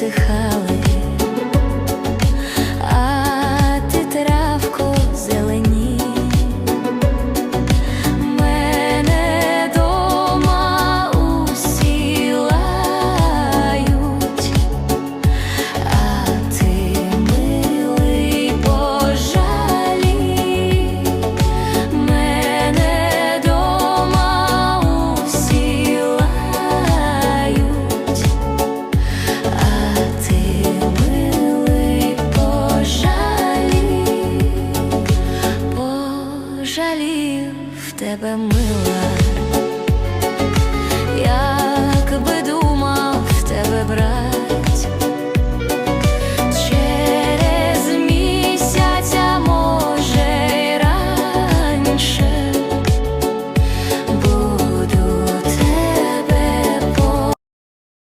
висихала. жалів тебе мила.